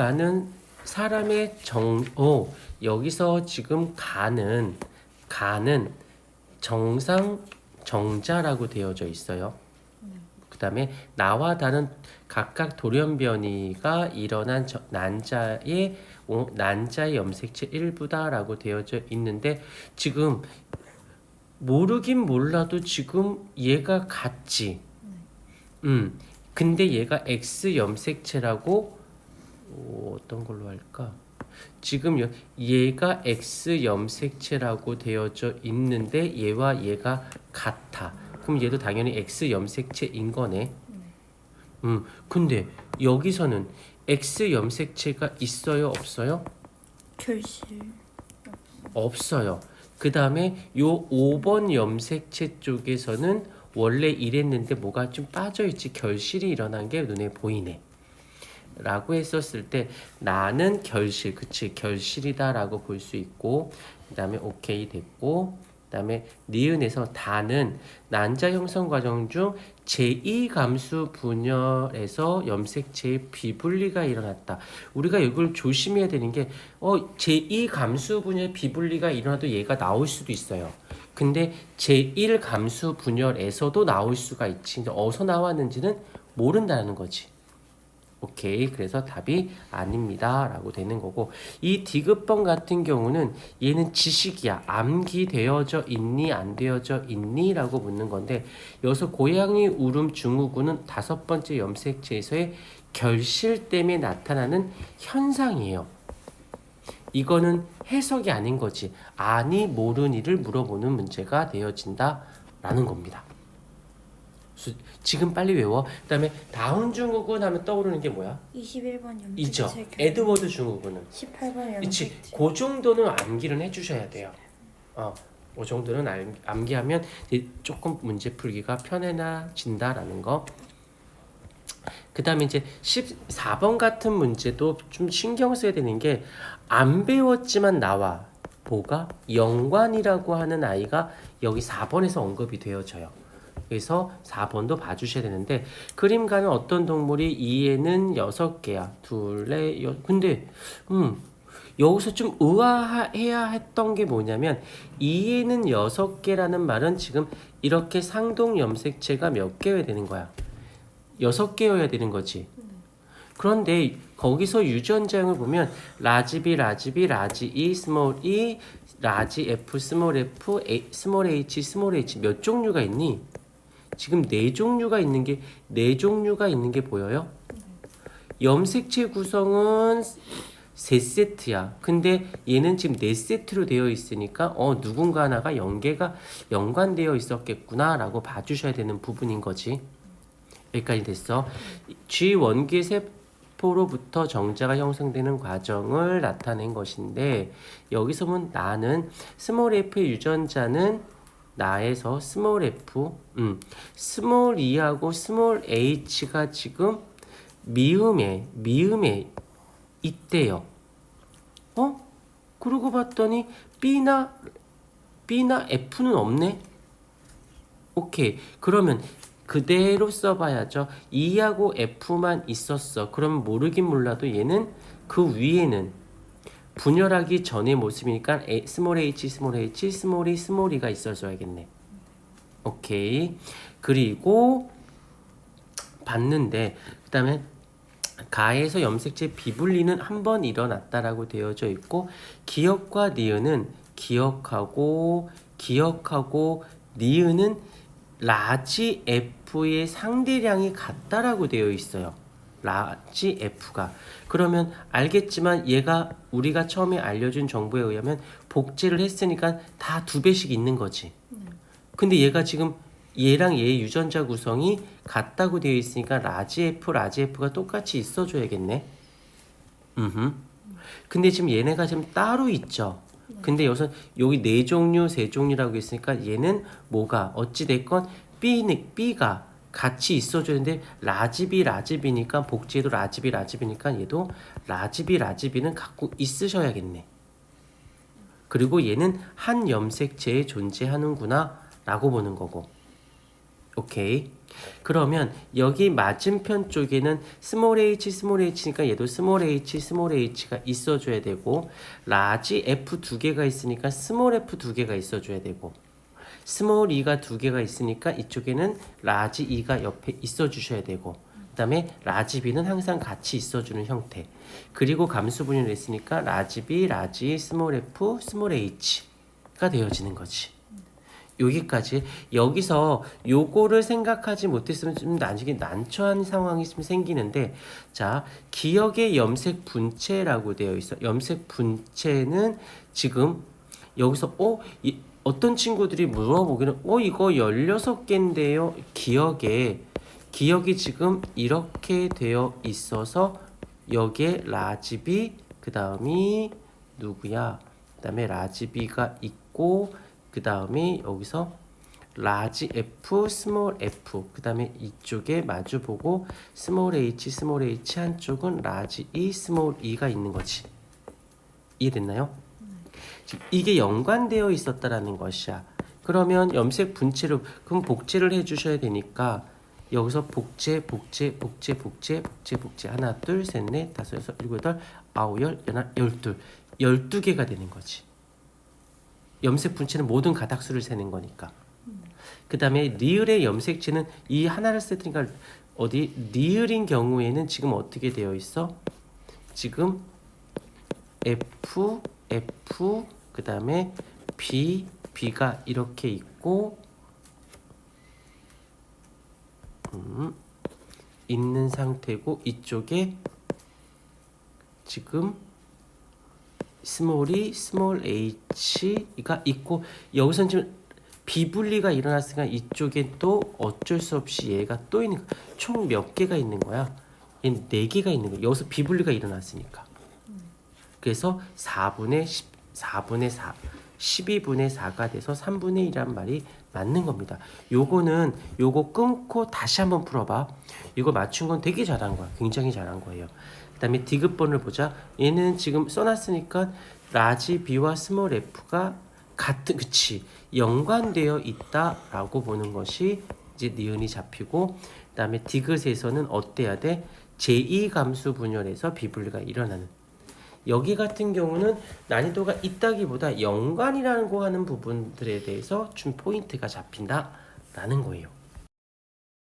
나는 사람의 정, 어, 여기서 지금 가는, 가는 정상 정자라고 되어져 있어요. 그 다음에 나와 다른 각각 돌연변이가 일어난 저- 난자의 어, 난자의 염색체 일부다라고 되어져 있는데 지금 모르긴 몰라도 지금 얘가 같지. 음. 근데 얘가 X 염색체라고 어, 어떤 걸로 할까? 지금 여- 얘가 X 염색체라고 되어져 있는데 얘와 얘가 같아. 그럼 얘도 당연히 X 염색체인 거네. 음. 근데 여기서는 X 염색체가 있어요, 없어요? 결실. 없어요. 그 다음에 요 5번 염색체 쪽에서는 원래 이랬는데 뭐가 좀 빠져있지 결실이 일어난 게 눈에 보이네. 라고 했었을 때 나는 결실, 그치 결실이다 라고 볼 수 있고 그 다음에 오케이 됐고 그 다음에 니은에서 다는 난자 형성 과정 중 제2감수 분열에서 염색체의 비분리가 일어났다. 우리가 이걸 조심해야 되는 게 어, 제2감수 분열 비분리가 일어나도 얘가 나올 수도 있어요. 근데 제1감수 분열에서도 나올 수가 있지. 어디서 나왔는지는 모른다는 거지. 오케이. 그래서 답이 아닙니다. 라고 되는 거고. 이 디귿번 같은 경우는 얘는 지식이야. 암기 되어져 있니? 안 되어져 있니? 라고 묻는 건데, 여기서 고양이 울음 증후군은 다섯 번째 염색체에서의 결실 때문에 나타나는 현상이에요. 이거는 해석이 아닌 거지. 아니, 모르니를 물어보는 문제가 되어진다. 라는 겁니다. 수- 지금 빨리 외워. 그 다음에 다운 증후군 하면 떠오르는 게 뭐야? 21번 염색체. 있죠. 결- 에드워드 증후군은. 18번 그치. 염색체. 그 정도는 암기를 해주셔야 돼요. 어, 그 정도는 알- 암기하면 조금 문제 풀기가 편해진다라는 거. 그 다음에 이제 14번 같은 문제도 좀 신경 써야 되는 게 안 배웠지만 나와. 뭐가? 영관이라고 하는 아이가 여기 4번에서 언급이 되어져요. 그래서 4번도 봐주셔야 되는데 그림가는 어떤 동물이 이에는 6개야. 둘레 여 근데 음 여기서 좀 의아해야 했던 게 뭐냐면 이에는 6개라는 말은 지금 이렇게 상동 염색체가 몇 개여야 되는 거야. 6개여야 되는 거지. 그런데 거기서 유전자형을 보면 라지 B, 라지 B, 라지 E, 스몰 E, 라지 F, 스몰 F, A, 스몰 H, 스몰 H 몇 종류가 있니? 지금 네 종류가 있는 게 네 종류가 있는 게 보여요? 염색체 구성은 세 세트야. 근데 얘는 지금 네 세트로 되어 있으니까 어 누군가 하나가 연계가 연관되어 있었겠구나라고 봐주셔야 되는 부분인 거지. 여기까지 됐어. G 원기 세포로부터 정자가 형성되는 과정을 나타낸 것인데 여기서 보면 나는 스몰 f의 유전자는 나에서 스몰 f, 음, 스몰 e하고 스몰 h가 지금 미음에 미음에 있대요. 어? 그러고 봤더니 b나 b나 f는 없네. 오케이. 그러면 그대로 써봐야죠. E하고 F만 있었어. 그럼 모르긴 몰라도 얘는 그 위에는 분열하기 전의 모습이니까 A, 스몰 h, 스몰 h, 스몰 e, 스몰 e가 있어줘야겠네. 오케이. 그리고 봤는데 그다음에 가에서 염색체 비분리는 한 번 일어났다라고 되어져 있고 기억과 니은은 기억하고 기억하고 니은은 라지 F의 상대량이 같다라고 되어 있어요. 라지 F가 그러면 알겠지만 얘가 우리가 처음에 알려준 정보에 의하면 복제를 했으니까 다 두 배씩 있는 거지. 근데 얘가 지금 얘랑 얘의 유전자 구성이 같다고 되어 있으니까 라지 F, 라지 F가 똑같이 있어줘야겠네. 음. 근데 지금 얘네가 지금 따로 있죠. 근데 여기서 여기 네 종류, 세 종류라고 했으니까 얘는 뭐가 어찌 됐건 B는 B가 같이 있어주는데 라지비 라지비니까 복제도 라지비 라지비니까 얘도 라지비 라지비는 갖고 있으셔야겠네. 그리고 얘는 한 염색체에 존재하는구나 라고 보는 거고. 오케이. 그러면 여기 맞은편 쪽에는 스몰 h 스몰 h니까 얘도 스몰 h 스몰 h가 있어줘야 되고 라지 f 두 개가 있으니까 스몰 f 두 개가 있어줘야 되고 스몰 e가 두 개가 있으니까 이쪽에는 라지 e가 옆에 있어 주셔야 되고 그다음에 라지 b는 항상 같이 있어 주는 형태. 그리고 감수 분열을 했으니까 라지 b 라지 스몰 f 스몰 h가 되어지는 거지. 여기까지. 여기서 요거를 생각하지 못했으면 좀 나중에 난처한 상황이 좀 생기는데 자 기억의 염색 분체라고 되어 있어. 염색 분체는 지금 여기서 어? 이, 어떤 친구들이 물어보기는 어 이거 16개인데요. 기억에 기억이 지금 이렇게 되어 있어서 여기에 라지비 그 다음이 누구야? 그 다음에 라지비가 있고 그 다음에 여기서 라지 F, 스몰 F 그 다음에 이쪽에 마주보고 스몰 H, 스몰 H 한쪽은 라지 E, 스몰 E가 있는 거지. 이해됐나요? 이게 연관되어 있었다라는 것이야 그러면 염색 분체로 그럼 복제를 해주셔야 되니까 여기서 복제, 복제, 복제, 복제, 복제, 복제 하나, 둘, 셋, 넷, 다섯, 여섯, 일곱, 여덟, 아홉, 열, 열하나, 열둘 열두 개가 되는 거지 염색 분체는 모든 가닥수를 세는 거니까. 그 다음에 리을의 염색체는 이 하나를 세트니까 어디 리을인 경우에는 지금 어떻게 되어 있어? 지금 F, F, 그 다음에 B, B가 이렇게 있고 음, 있는 상태고 이쪽에 지금 스몰이 스몰 h가 있고 여기서는 지금 비분리가 일어났으니까 이쪽에 또 어쩔 수 없이 얘가 또 있는 총 몇 개가 있는 거야? 얘는 네 개가 있는 거야. 여기서 비분리가 일어났으니까. 그래서 4분의 10, 4분의 4, 12분의 4가 돼서 3분의 1이란 말이 맞는 겁니다. 요거는 요거 끊고 다시 한번 풀어봐. 이거 맞춘 건 되게 잘한 거야. 굉장히 잘한 거예요. 그 다음에 디귿번을 보자. 얘는 지금 써놨으니까 라지 B와 스몰 F가 같은 그치 연관되어 있다라고 보는 것이 이제 니은이 잡히고 그 다음에 디귿에서는 어때야 돼? 제2 감수 분열에서 비분리가 일어나는 여기 같은 경우는 난이도가 있다기보다 연관이라는 거 하는 부분들에 대해서 좀 포인트가 잡힌다라는 거예요.